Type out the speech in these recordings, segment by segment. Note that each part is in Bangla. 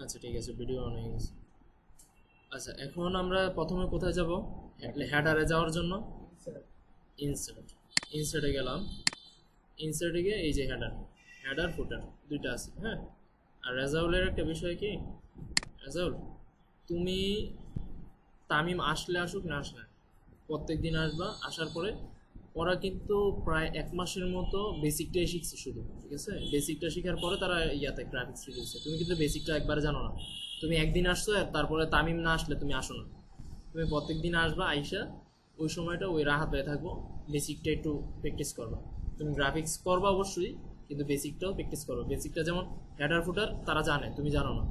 আচ্ছা ঠিক আছে ভিডিও অন হয়ে গেছে আচ্ছা এখন আমরা প্রথমে কোথায় যাব? হেডারে যাওয়ার জন্য? ইনসার্ট ইনসার্টে গেলাম। ইনসার্টে গিয়ে এই যে হেডার হেডার ফুটার দুইটা আছে হ্যাঁ? আর রেজাউলের একটা বিষয় কি? রেজাউল তুমি তামিম আসলে আসুক না আসলে প্রত্যেক দিন আসবা আসার পরে ওরা কিন্তু প্রায় এক মাসের মতো বেসিকটাই শিখছে শুধু, ঠিক আছে? বেসিকটা শেখার পরে তারা ইয়াতে গ্রাফিক্স শিখেছে তুমি কিন্তু বেসিকটা একবার জানো না। তুমি একদিন আসছো আর তারপরে তামিম না আসলে তুমি আসো না। তুমি প্রত্যেক দিন আসবা, আইসা ওই সময়টা ওই রাহাত হয়ে থাকব বেসিকটা একটু প্র্যাকটিস করবা। তুমি গ্রাফিক্স করবা অবশ্যই, কিন্তু বেসিকটাও প্র্যাকটিস করো বেসিকটা যেমন হেডার ফুটার তারা জানে, তুমি জানো না।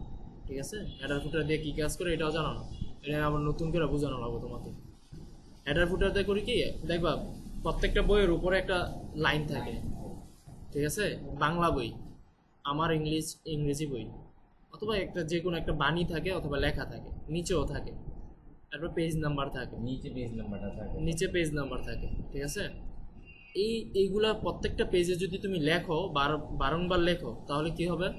ঠিক আছে? হেডার ফুটার দিয়ে কী কাজ করে, এটাও জানো না। এটা আবার নতুন করে বোঝানো লাগবে তোমাকে। হেডার ফুটারতে করি কি, দেখবা প্রত্যেকটা বইয়ের উপরে একটা লাইন থাকে। ঠিক আছে? বাংলা বই। আমার ইংলিশ ইংরেজি বই। অথবা একটা যে কোনো একটা বাণী থাকে অথবা লেখা থাকে। নিচেও থাকে। তারপর পেজ নাম্বার থাকে। নিচে পেজ নাম্বারটা থাকে। নিচে পেজ নাম্বার থাকে। ঠিক আছে? এই এইগুলা প্রত্যেকটা পেজে যদি তুমি লেখো বার- বারংবার লেখো তাহলে কি হবে?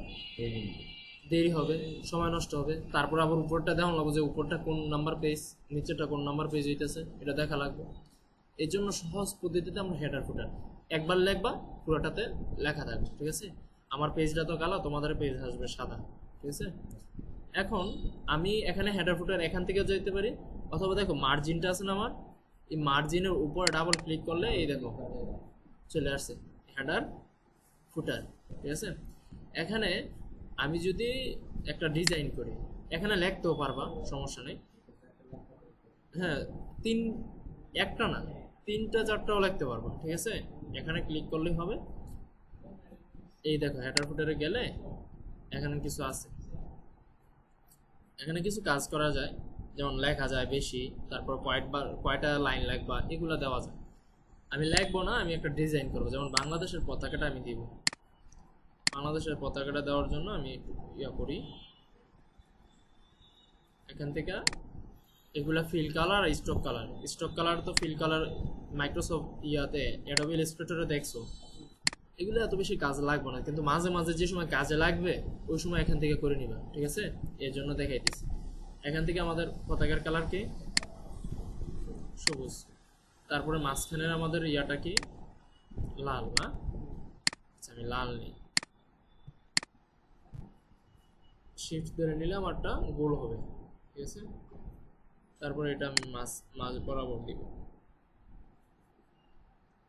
দেরি হবে। সময় নষ্ট হবে। তারপর আবার উপরটা দেখানো লাগবে যে উপরটা কোন নাম্বার পেজ নিচেটা কোন নাম্বার পেজ হইতেছে এটা দেখা লাগবে। এই জন্য সহজ পদ্ধতিতে আমরা হেডার ফুটার একবার লেখবা, পুরোটাতে লেখা থাকবে, ঠিক আছে? আমার পেজটা তো কালো, তোমাদের পেজ আসবে সাদা, ঠিক আছে? এখন আমি এখানে হেডার ফুটার এখান থেকে যেতে পারি, অথবা দেখো মার্জিনটা আছে না আমার, এই মার্জিনের উপরে ডাবল ক্লিক করলে এই দেখো, চলে আসছে হেডার ফুটার ঠিক আছে? এখানে আমি যদি একটা ডিজাইন করি, এখানে লিখতেও পারবা, সমস্যা নেই। হ্যাঁ তিন, একটা না তিনটা চারটাও লিখতে পারব ঠিক আছে? এখানে ক্লিক করলেই হবে। এই দেখো হেডার ফুটারে গেলে এখানে কিছু আছে। এখানে কিছু কাজ করা যায়, যেমন লেখা যায় বেশি, তারপর কয়েকবার কয়টা লাইন লাগবা, এগুলো দেওয়া যায়। আমি লিখব না, আমি একটা ডিজাইন করব, যেমন বাংলাদেশের পতাকাটা আমি দিব। বাংলাদেশের পতাকাটা দেওয়ার জন্য আমি ইয়া করি। এখান থেকে এগুলা ফিল কালার আর স্টক কালার স্টক কালার তো ফিল কালার মাইক্রোসফট ইয়াতে অ্যাডোবি ইলাস্ট্রেটরে দেখছ। এগুলো এত বেশি কাজে লাগবে না, কিন্তু মাঝে মাঝে যে সময় কাজে লাগবে, ওই সময় এখান থেকে করে নিবা, ঠিক আছে? এর জন্য দেখাইতেছি। এখান থেকে আমাদের পতাকার কালার কি? সবুজ। তারপরে মাঝখানের আমাদের ইয়াটা কি? লাল, না? আচ্ছা আমি লাল নেই। শিফট ধরে নিলে আমারটা গোল হবে, ঠিক আছে? তারপরে এটা আমি মাছ মাছ বরাবর দিব।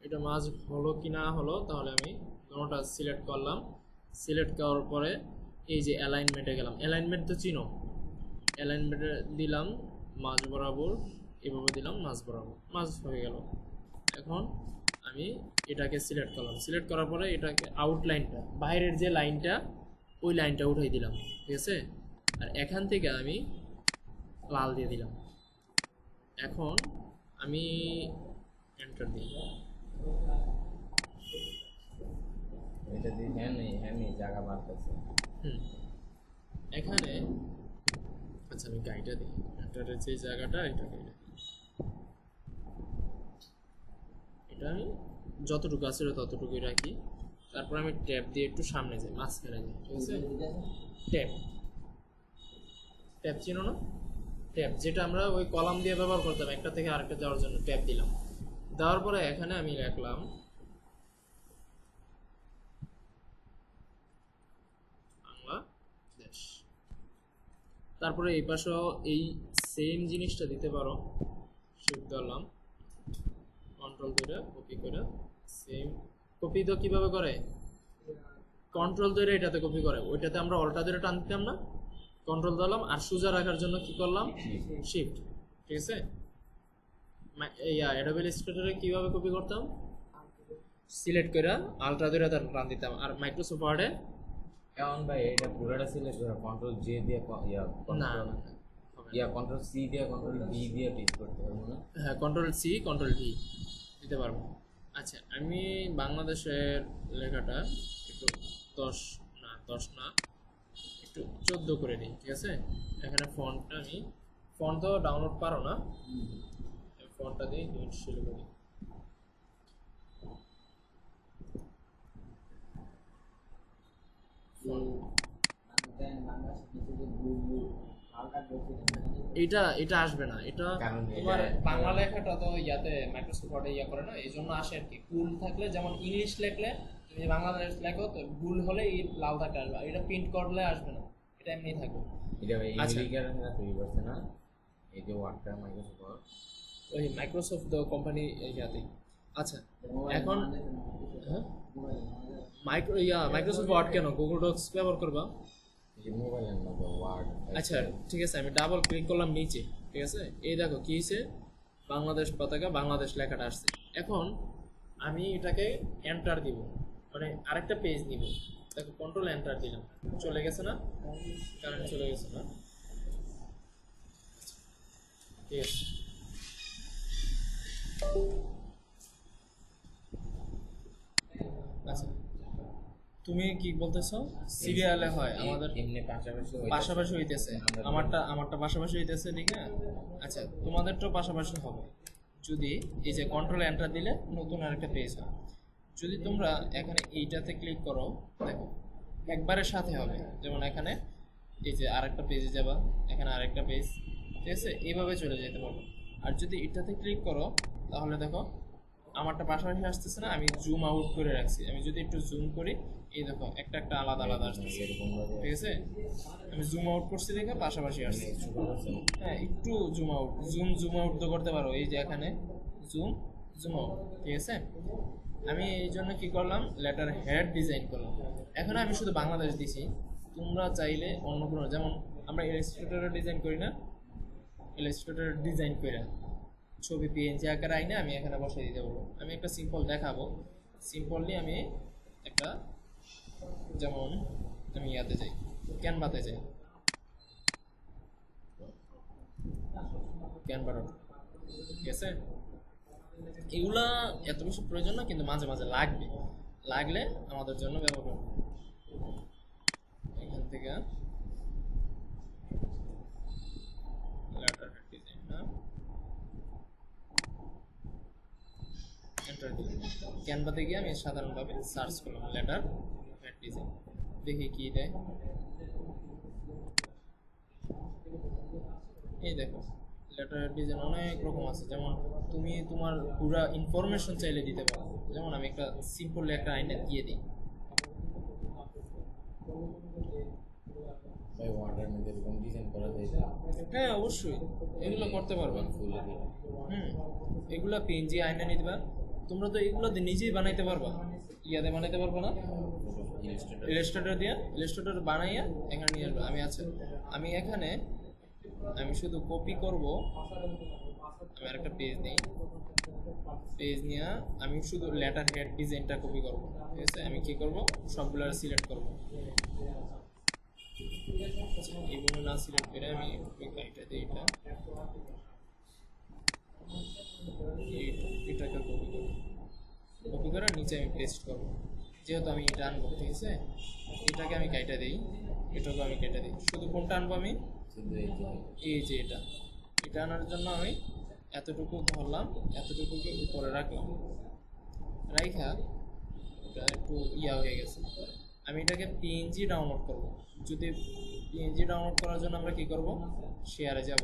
এটা মাছ হলো কি না হলো, তাহলে আমি কোনোটা সিলেক্ট করলাম। সিলেক্ট করার পরে এই যে অ্যালাইনমেন্টে গেলাম। অ্যালাইনমেন্ট তো চিনো? অ্যালাইনমেন্টে দিলাম মাছ বরাবর, এভাবে দিলাম মাছ বরাবর। মাছ হয়ে গেল। এখন আমি এটাকে সিলেক্ট করলাম। সিলেক্ট করার পরে এটাকে আউটলাইনটা বাইরের যে লাইনটা ওই লাইনটা উঠাই দিলাম। ঠিক আছে? আর এখান থেকে আমি লাল দিয়ে দিলাম। এখন আমি এন্টার দিই। এটা দিয়ে হ্যাঁ নেই হ্যাঁ নেই জায়গা বাড়তেছে হুম। এখানে আচ্ছা আমি গাইটা দিই। এন্টারের যে জায়গাটা এটা দিই। এটা আমি যতটুকু আছে ততটুকুই রাখি। তারপর আমি ট্যাপ দিয়ে একটু সামনে যাই মাঝখানে যাই ঠিক আছে? ট্যাপ। ট্যাপ চিনো না? ট্যাপ যেটা আমরা ওই কলাম দিয়ে ব্যবহার করতাম, একটা থেকে আরেকটা যাওয়ার জন্য ট্যাপ দিলাম। দেওয়ার পরে এখানে আমি রাখলাম তারপরে এই পাশেও এই সেম জিনিসটা দিতে পারো। শিফট দিলাম কন্ট্রোল ধরে কপি করে সেম কপি তো কীভাবে করে? কন্ট্রোল ধরে এটাতে কপি করে। ওইটাতে আমরা অল্টা ধরে টান দিতাম না? কন্ট্রোল দিলাম আর সোজা রাখার জন্য কি করলাম? শিফট ঠিক আছে? ইয়া অ্যাডোবি ইলাস্ট্রেটরে কীভাবে কপি করতাম? সিলেক্ট করে আলট্রা ধরে তার টান দিতাম। আর মাইক্রোসফট ওয়ার্ডে এখন ভাই এটা পুরোটা সিলেক্ট করে কন্ট্রোল জে দিয়ে ইয়া না। ইয়া কন্ট্রোল সি দিয়ে কন্ট্রোল বি দিয়ে টিপ করতে পারব না? হ্যাঁ কন্ট্রোল সি কন্ট্রোল ভি দিতে পারব। আচ্ছা আমি বাংলাদেশের লেখাটা একটু দশ না দশ না চোদ্দ করে দিই ঠিক আছে? এখানে ফন্টটা আমি ফন্ট তো ডাউনলোড পারো না। ফন্টটা দুই শুরু করি। এটা এটা আসবে না। এটা তোমার বাংলা লেখাটা তো ইয়াতে মাইক্রোসফট ওয়ার্ডে ইয়া করে না এই জন্য আসে আর কি। কুল থাকলে যেমন ইংলিশ লেখলে তুমি বাংলাদেশ লেখো তো ভুল হলে এই লাল থাকতে আসবে। আর এটা প্রিন্ট করলে আসবে না। এটা এমনি থাকবে। এটা ওই আচ্ছা। আমেরিকার তৈরি করছে না? এই যে ওয়ার্ডটা মাইক্রোসফট ওয়ার্ড ওই মাইক্রোসফট কোম্পানি ইয়াতেই আচ্ছা এখন হ্যাঁ? মাইক্রো ইয়া মাইক্রোসফট ওয়ার্ড কেন? গুগল ডক্স ব্যবহার করবা? এই যে মোবাইলের মধ্যে ওয়ার্ড আচ্ছা ঠিক আছে আমি ডাবল ক্লিক করলাম নিচে ঠিক আছে? এই দেখো কি হয়েছে বাংলাদেশ পতাকা বাংলাদেশ লেখাটা আসছে। এখন আমি এটাকে এন্টার দিব। মানে আরেকটা পেজ নিব। দেখো কন্ট্রোল এন্টার দিলাম। চলে গেছে না? কারেন্ট চলে গেছে না? ঠিক আছে। আচ্ছা। তুমি কি বলতেছো? সিরিয়ালে হয় আমাদের এমনি পাশাপাশি পাশাপাশি হইতেছে। আমারটা আমারটা পাশাপাশি হইতেছে ঠিক আছে আচ্ছা তোমাদেরটাও পাশাপাশি হবে। যদি এই যে কন্ট্রোল এন্টার দিলে নতুন আরেকটা পেজ হয়। যদি তোমরা এখানে এইটাতে ক্লিক করো দেখো একবারের সাথে হবে। যেমন এখানে এই যে আরেকটা পেজে যাবা এখানে আরেকটা পেজ ঠিক আছে? এইভাবে চলে যেতে পারব আর যদি এটাতে ক্লিক করো তাহলে দেখো আমারটা পাশাপাশি আসতেছে না আমি জুম আউট করে রাখছি। আমি যদি একটু জুম করি এই দেখো একটা একটা আলাদা আলাদা আসতেছে। ঠিক আছে? আমি জুম আউট করছি দেখে পাশাপাশি আসছে। হ্যাঁ একটু zoom out zoom zoom out তো করতে পারো। এই যে এখানে জুম জুম, ঠিক আছে? আমি এই জন্য কি করলাম? লেটার হেড ডিজাইন করলাম। এখন আমি শুধু বাংলাদেশ দিছি। তোমরা চাইলে অন্য কোনো যেমন আমরা ইলাস্ট্রেটরের ডিজাইন করি না। ইলাস্ট্রেটরের ডিজাইন করে ছবি পিএনজি আকারে আইনে আমি এখানে বসাই দিতে পারব। আমি একটা সিম্পল দেখাবো। সিম্পলি আমি একটা যেমন আমি ইয়াতে যাই ক্যানভাতে যাই। ক্যানভা ঠিক আছে? এগুলা এত বেশি প্রয়োজন না, কিন্তু মাঝে মাঝে লাগবে। লাগলে আমাদের জন্য ব্যবহার করব। এখান থেকে ক্যানভাতে গিয়ে আমি সাধারণভাবে সার্চ করলাম লেটার ডিজাইন দেখি কি দেয়। এই দেখো। লেটার ডিজাইন অনেক রকম আছে। যেমন তুমি তোমার পুরা ইনফরমেশন চাইলে দিতে পারো। যেমন আমি একটা সিম্পল একটা আইনে দিয়ে দিই। হ্যাঁ অবশ্যই। এগুলো করতে পারবা। হুম এগুলো পিএনজি আইনে নিতে তোমরা তো এগুলো নিজেই বানাইতে পারবা। ইয়াতে বানাইতে পারবা না? ইলাস্ট্রেটর ইলাস্ট্রেটর দিয়ে ইলাস্ট্রেটর বানাইয়া এখানে নিয়ে আসব। আমি আছে আমি এখানে আমি শুধু কপি করব। আমি আরেকটা পেজ নেই। পেজ নিয়ে আমি শুধু লেটার হেড ডিজাইনটা কপি করব। ঠিক আছে? আমি কি করব? সবগুলো সিলেক্ট করব। আচ্ছা, এইগুলো না সিলেক্ট করে আমি এটা দিই এটা এটাকে কপি করব। কপি করে নিচে আমি পেস্ট করব। যেহেতু আমি এটা আনব ঠিক আছে? এটাকে আমি কেটে দিই। এটাকে আমি কেটে দিই। শুধু কোনটা আনব আমি? শুধু এই যে এই যে এটা। এটা আনার জন্য আমি এতটুকু ধরলাম, এতটুকুকে উপরে রাখলাম। রাইখা এটা একটু ইয়া হয়ে গেছে। আমি এটাকে পিএনজি ডাউনলোড করব। যদি পিএনজি ডাউনলোড করার জন্য আমরা কি করব? শেয়ারে যাব।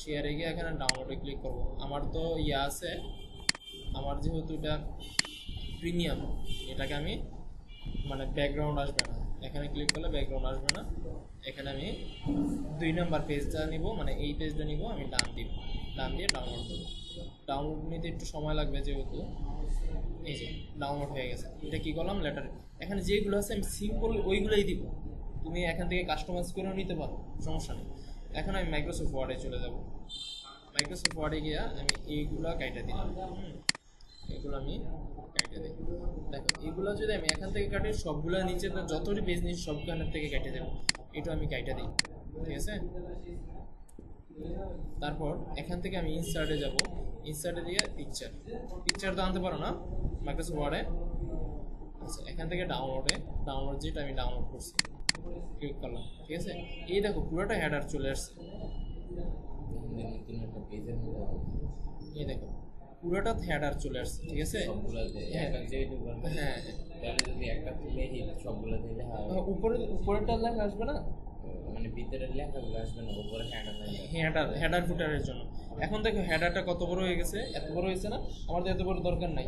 শেয়ারে গিয়ে এখানে ডাউনলোডে ক্লিক করব। আমার তো ইয়া আছে। আমার যেহেতু এটা প্রিমিয়াম এটাকে আমি মানে ব্যাকগ্রাউন্ড আসবে না। এখানে ক্লিক করলে ব্যাকগ্রাউন্ড আসবে না। এখানে আমি দুই নাম্বার পেজটা নিব মানে এই পেজটা নিব, আমি ডান দিব। ডান দিয়ে ডাউনলোড করব। ডাউনলোড নিতে একটু সময় লাগবে যেহেতু। এই যে ডাউনলোড হয়ে গেছে। এটা কী করলাম? লেটার এখানে যেগুলো আছে, আমি সিম্পল ওইগুলোই দিব। তুমি এখান থেকে কাস্টমাইজ করেও নিতে পারো, সমস্যা নেই। এখন আমি মাইক্রোসফট ওয়ার্ডে চলে যাব। মাইক্রোসফট ওয়ার্ডে গিয়ে আমি এইগুলো কাইটা দিলাম। এগুলো আমি কেটে দিই দেখো এগুলো যদি আমি এখান থেকে কাটি সবগুলো নিচে তো যতটি পেজ নিই সবখানের থেকে কেটে দেবো। এটা আমি কাইটা দিই ঠিক আছে? তারপর এখান থেকে আমি ইনসার্টে যাব। ইনসার্টে দিয়ে পিকচার পিকচার তো আনতে পারো না? মাইক্রোসফট ওয়ার্ডে আচ্ছা এখান থেকে ডাউনলোডে ডাউনলোড যেটা আমি ডাউনলোড করছি ক্লিক করলাম ঠিক আছে? এই দেখো পুরোটা হেডার চলে আসছে। এই দেখো পুরোটা হেডার চলে আসছে ঠিক আছে? হ্যাঁ। হ্যাঁ। হয়। হ্যাঁ, উপরে উপরেরটা লেখা আসবে না? মানে ভিতরে লেখাগুলো আসবে না উপরে হ্যান্ডার হেডার হেডার ফুটারের জন্য। এখন দেখো হেডারটা কত বড় হয়ে গেছে? এত বড় হয়েছে না? আমার তো এত বড় দরকার নাই।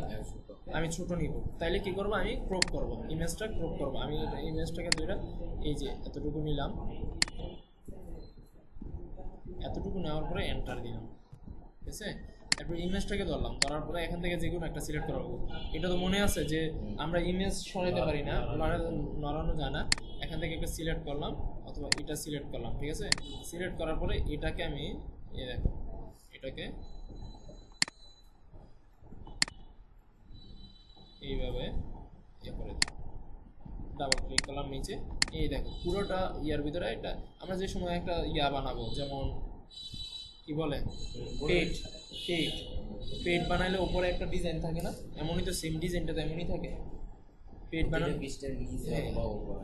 আমি ছোট নিব। তাইলে কি করব? আমি ক্রপ করব। ইমেজটা ক্রপ করব। আমি ইমেজটাকে দুইটা এই যে এতটুকু নিলাম। এতটুকু নেওয়ার পরে এন্টার দিলাম। ঠিক আছে? এরপর ইমেজটাকে ধরলাম, ধরার পরে এখান থেকে যে কোনো একটা সিলেক্ট করা এটা তো মনে আছে যে আমরা ইমেজ সরাইতে পারি না, নড়া- নড়ানো যায় না। এখান থেকে একটা সিলেক্ট করলাম, অথবা এটা সিলেক্ট করলাম, ঠিক আছে? সিলেক্ট করার পরে এটাকে আমি দেখো, এটাকে এইভাবে ইয়ে করে দিই ডাবল ক্লিক করলাম নিচে। এই দেখো, পুরোটা ইয়ার ভিতরে এটা আমরা যে সময় একটা ইয়া বানাবো, যেমন কি বলে? পেট পেট। পেট বানাইলে উপরে একটা ডিজাইন থাকে না? এমনই তো সেম ডিজাইনটা তো এমনই থাকে। পেট বানানো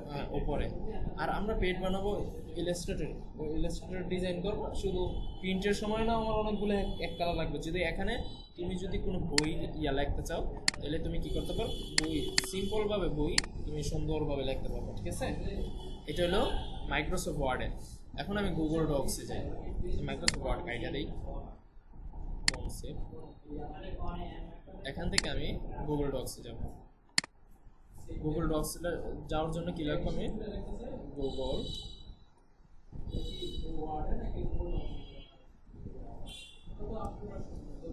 হ্যাঁ, উপরে। হ্যাঁ, আর আমরা পেট বানাবো ইলাস্ট্রেটর ওই ইলাস্ট্রেটর ডিজাইন করব। শুধু প্রিন্টের সময় না আমার অনেকগুলো এক- কালার লাগবে। যদি এখানে তুমি যদি কোনো বই ইয়া লিখতে চাও তাহলে তুমি কি করতে পারো? বই সিম্পলভাবে বই তুমি সুন্দরভাবে লিখতে পারবে ঠিক আছে? এটা হলো মাইক্রোসফট ওয়ার্ডে এখন আমি গুগল ডক্সে যাই। মাইক্রোসফট ওয়ার্ড আইডিয়া দিই। এখান থেকে আমি গুগল ডক্সে যাব। গুগল ডক্স যাওয়ার জন্য কি লাগবে আমি? গুগল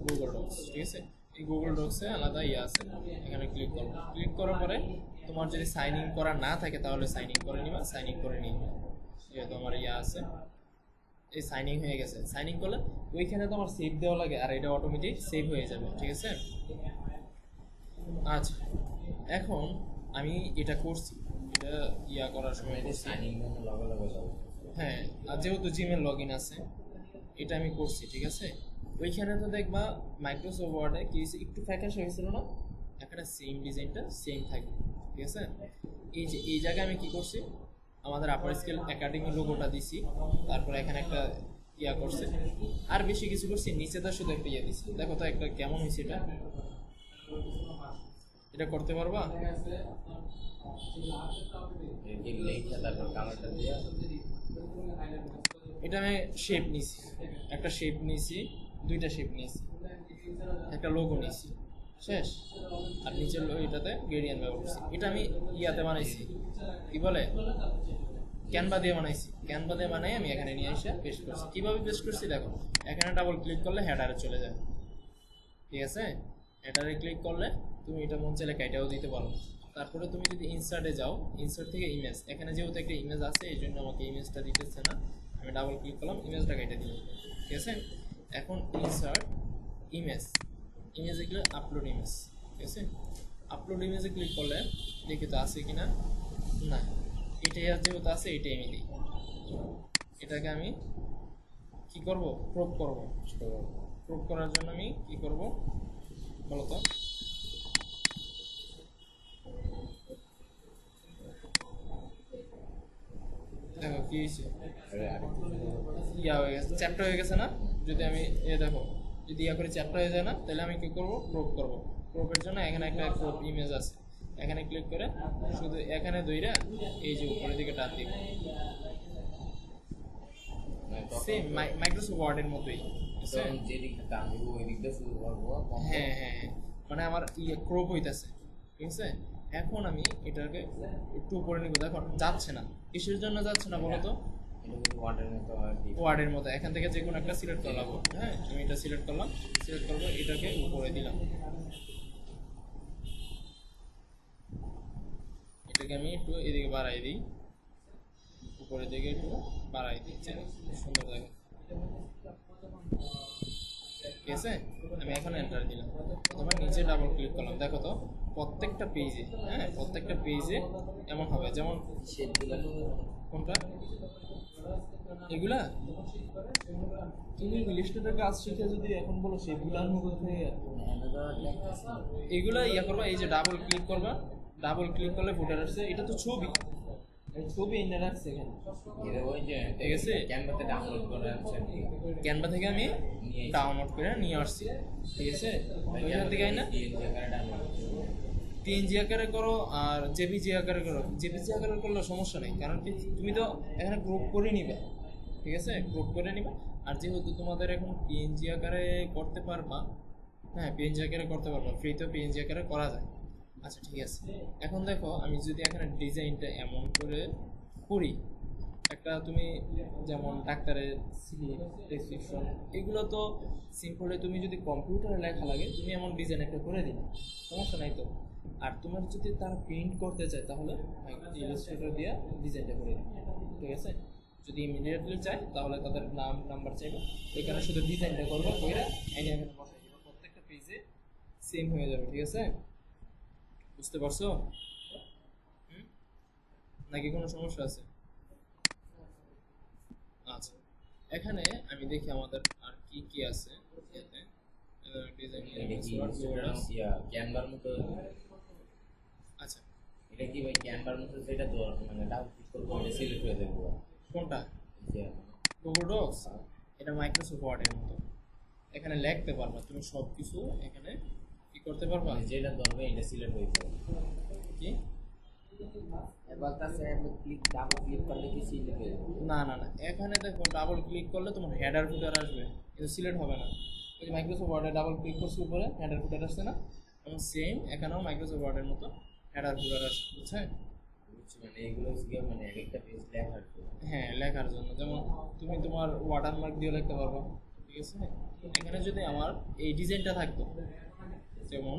গুগল ডক্স ঠিক আছে? এই গুগল ডক্সে আলাদা ইয়ে আছে। এখানে ক্লিক করো ক্লিক করার পরে তোমার যদি সাইন ইন করা না থাকে, তাহলে সাইন ইন করে নিবা সাইন ইন করে নিবা। যেহেতু আমার ইয়ে আছে এই সাইনিং হয়ে গেছে। সাইনিং করলে ওইখানে তো আমার সেভ দেওয়া লাগে আর এটা অটোমেটিক সেভ হয়ে যাবে ঠিক আছে? আচ্ছা এখন আমি এটা করছি। এটা ইয়া করার সময় হ্যাঁ আর যেহেতু জিমেল লগ ইন আছে এটা আমি করছি ঠিক আছে? ওইখানে তো দেখবা মাইক্রোসফট ওয়ার্ডে কি একটু ফ্যাকাশ হয়েছিল না? এখানে সেম ডিজাইনটা সেম থাকবে ঠিক আছে? এই যে এই জায়গায় আমি কি করছি? আমাদের আপার স্কেল একাডেমি লোগোটা দিছি, তারপরে এখানে একটা ইয়া করছে। আর বেশি কিছু করছি, নিচে তো শুধু একটা ইয়ে দিছি। দেখো তো একটা কেমন হয়েছে এটা। এটা করতে পারবা? এটা আমি শেপ নিছি। একটা শেপ নিছি, দুইটা শেপ নিয়েছি একটা লোগো নিয়েছি শেষ। আর নিচের এটাতে গেরিয়ান ব্যবহার করছি। এটা আমি ইয়াতে বানাইছি। কি বলে? ক্যানভা দিয়ে বানাইছি। ক্যানভা দিয়ে বানাই আমি এখানে নিয়ে এসে পেস্ট করছি। কীভাবে পেস্ট করছি দেখো, এখানে ডাবল ক্লিক করলে হেডারে চলে যায়। ঠিক আছে? হেডারে ক্লিক করলে তুমি এটা মন চাইলে কাইটাও দিতে পারো। তারপরে তুমি যদি ইনসার্টে যাও ইনসার্ট থেকে ইমেজ এখানে যেহেতু একটা ইমেজ আছে, এই জন্য আমাকে ইমেজটা দিতেছে না। আমি ডাবল ক্লিক করলাম ইমেজটা কেটে দিলাম। ঠিক আছে? এখন ইনসার্ট ইমেজ ইমেজে গেলে আপলোড ইমেজ ঠিক আছে? আপলোড ইমেজে ক্লিক করলে দেখি তো আছে কি না। না এটাই আর যেহেতু আছে এটাই আমি দিই। এটাকে আমি কি করব? ক্রপ করব। ক্রপ করার জন্য আমি কি করব? বলতো? দেখো কি হয়েছে? ইয়া হয়ে গেছে চ্যাপ্টার হয়ে গেছে না? যদি আমি এ দেখো। যদি ইয়া করে চ্যাপ্টার হয়ে যায় না তাহলে আমি কি করব? ক্রপ করব। ক্রপের জন্য এখানে একটা ক্রপ ইমেজ আছে। এখানে ক্লিক করে শুধু এখানে দইরা এই যে উপরের দিকে টান দিব সেম মাইক্রোসফট ওয়ার্ডের মতোই। হ্যাঁ হ্যাঁ হ্যাঁ। মানে আমার ইয়ে ক্রপ হইতাছে ঠিক আছে? এখন আমি এটাকে একটু উপরে নিব। দেখো যাচ্ছে না। কিসের জন্য যাচ্ছে না বলো তো? ওয়াটার মতো ওয়ার্ডের মতো এখান থেকে যে কোনো একটা সিলেক্ট করলাম হ্যাঁ আমি এটা সিলেক্ট করলাম সিলেক্ট করব এটাকে উপরে দিলাম। এটাকে আমি একটু এদিকে বাড়াই দিই। উপরের দিকে একটু বাড়াই দিই। যেন সুন্দর দেখে ঠিক আছে? আমি এখন এন্টার দিলাম। তোমার নিচে ডাবল ক্লিক করলাম। দেখো তো প্রত্যেকটা পেজে হ্যাঁ প্রত্যেকটা পেজে এমন হবে। যেমন কোনটা? এগুলা? তুমি ইলিস্ট্রেটর কাজ শিখে যদি এখন বলো সেগুলার মধ্যে এগুলা ইয়া করবা এই যে ডাবল ক্লিক করবা। ডাবল ক্লিক করলে ফুটার আসছে এটা তো ছবি। ছবি এনে রাখছে এখানে। ওই যে ঠিক আছে? ক্যানভাতে ডাউনলোড করে আছে ক্যানভা থেকে আমি ডাউনলোড করে নিয়ে আসছি। ঠিক আছে? ওইখান থেকে না? পিএনজি আকারে করো আর জেপিজি আকারে করো। জেপিজি আকারে করলে সমস্যা নেই, কারণ কি তুমি তো এখানে গ্রুপ করে নিবে, ঠিক আছে? গ্রুপ করে নিবে, আর যেহেতু তোমাদের এখন পিএনজি আকারে করতে পারবা হ্যাঁ পিএনজি আকারে করতে পারবা ফ্রিতেও পিএনজি আকারে করা যায়। আচ্ছা ঠিক আছে। এখন দেখো, আমি যদি এখানে ডিজাইনটা এমন করে করি একটা তুমি যেমন ডাক্তারের স্লিপ প্রেসক্রিপশন এগুলো তো সিম্পলে তুমি যদি কম্পিউটারে লেখা লাগে, তুমি এমন ডিজাইন একটা করে দিলে, সমস্যা নাই তো। আর তোমার যদি তারা প্রিন্ট করতে চায়, তাহলে ইলাস্ট্রেটর দিয়ে ডিজাইনটা করে দিবে ঠিক আছে? যদি ইমিডিয়েটলি চায়, তাহলে তাদের নাম নাম্বার চাইবে, এখানে শুধু ডিজাইনটা করবে প্রত্যেকটা পেজে সেম হয়ে যাবে, ঠিক আছে? বুঝতে পারছ? নাকি কোনো সমস্যা আছে? আচ্ছা। এখানে আমি দেখি আমাদের আর কি কি আছে এতে ডিজাইন ক্যানভার মতো? আচ্ছা। এটা কি ভাই ক্যানভার মতো তো মানে ডাবল ক্লিক করব এটা সিলেক্ট হয়ে যাবে কোনটা? গুগল ডক্স এটা মাইক্রোসফট ওয়ার্ডের মতো। এখানে লিখতে পারবা তুমি সব কিছু এখানে কি করতে পারবা? মানে যেটা ধরবে এটা সিলেক্ট হয়ে যাবে। কি? না না না এখানে দেখো ডাবল ক্লিক করলে তোমার হেডার ফুটার আসবে কিন্তু সিলেক্ট হবে না। ওই যে মাইক্রোসফট ওয়ার্ডে ডাবল ক্লিক করছি উপরে হেডার ফুটার আসছে না এবং সেম এখানেও মাইক্রোসফট ওয়ার্ডের মতো হেডার ফুটার বুঝছেন বুঝছি? মানে এগুলো গিয়ে মানে এক একটা পেজ লেখার জন্য হ্যাঁ লেখার জন্য যেমন তুমি তোমার ওয়াটারমার্ক দিয়ে লিখতে পারবা ঠিক আছে? এখানে যদি আমার এই ডিজাইনটা থাকতো যেমন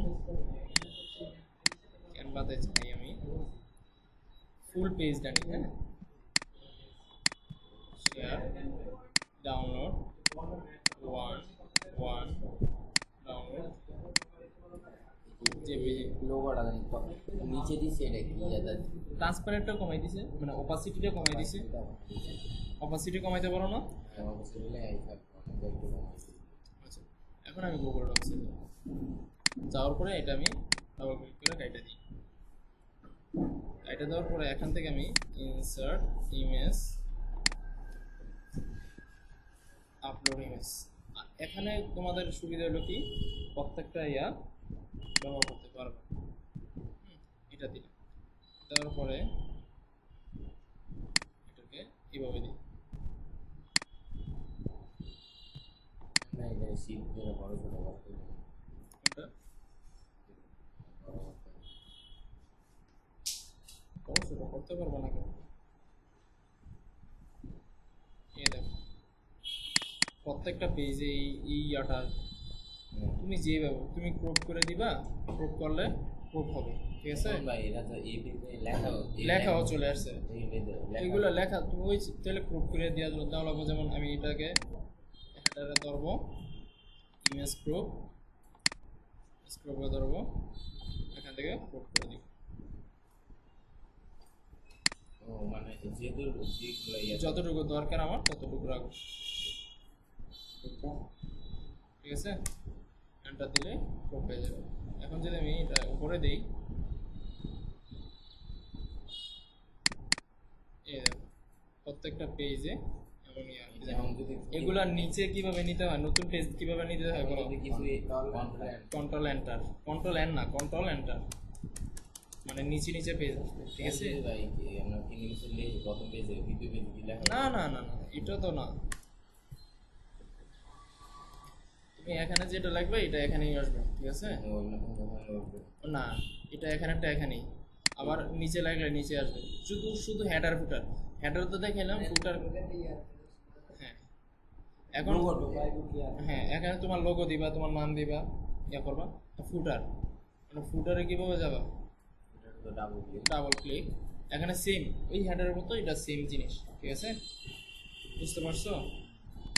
ক্যানভাতে চাই আমি ফুল পেজটা নিই হ্যাঁ share download one one download লোগোটা জানি নিচে দিছে এটা কি এটা ট্রান্সপারেন্টটা কমাই দিছে মানে অপাসিটিটা কমাই দিছে। অপাসিটি কমাইতে পারো না? আচ্ছা এখন আমি গুগল ডক্সে যাওয়ার পরে এটা আমি ডাবল ক্লিক করে গাইটা দিই। গাইটা দেওয়ার পরে এখান থেকে আমি ইনসার্ট ইমেজ আপলোড ইমেজ এখানে তোমাদের সুবিধা হলো কি? প্রত্যেকটা ইয়া ব্যবহার করতে পারবে। এটা দিলাম। দেওয়ার পরে এটাকে এইভাবে দিই। না, এটা শিপ করে বড় ছোট করতে হবে। এটা বড় করতে হবে। অবশ্যই এটা করতে পারব না কেন? দেখো প্রত্যেকটা পেজে এই এই ইয়াটা তুমি যে ব্যব- তুমি ক্রপ করে দিবা ক্রপ করলে ক্রপ হবে ঠিক আছে? ভাই এটা তো এই পেজে লেখা লেখাও চলে আসছে। এগুলো লেখা। তুমি ওই তাহলে ক্রপ করে দেওয়া দেওয়া লাগবে যেমন আমি এটাকে এটারে ধরবো ইমেজ ক্রপ ক্রপে ধরবো এখান থেকে ক্রপ করে দিব। মানে যতটুকু দরকার আমার ততটুকু রাখব। ঠিক আছে? এন্টার দিলে ক্রপ হয়ে যাবে। এখন যদি আমি এটা উপরে দিই এই দেখো প্রত্যেকটা পেজে এগুলার নিচে কীভাবে নিতে হয়? নতুন পেজ কীভাবে নিতে হয়? কিছু কন্ট্রোল এন্টার কন্ট্রোল এন না কন্ট্রোল এন্টার মানে নিচে নিচে পেজ আসবে ঠিক আছে? কি লেখা। না না না না এটা তো না। তুমি এখানে যেটা লাগবে এটা এখানেই আসবে ঠিক আছে। না এটা এখানেরটা এখানেই। আবার নিচে লাগলে নিচে আসবে। শুধু শুধু হেডার ফুটার হেডার তো দেখাইলাম ফুটার হ্যাঁ। এখন হ্যাঁ এখানে তোমার লোগো দিবা তোমার নাম দিবা ইয়া করবা ফুটার মানে ফুটারে কীভাবে যাবা? তো ডাবল ক্লিক ডাবল ক্লিক এখানে সেম ওই হ্যাডারের মতো, এটা সেম জিনিস, ঠিক আছে? বুঝতে পারছ?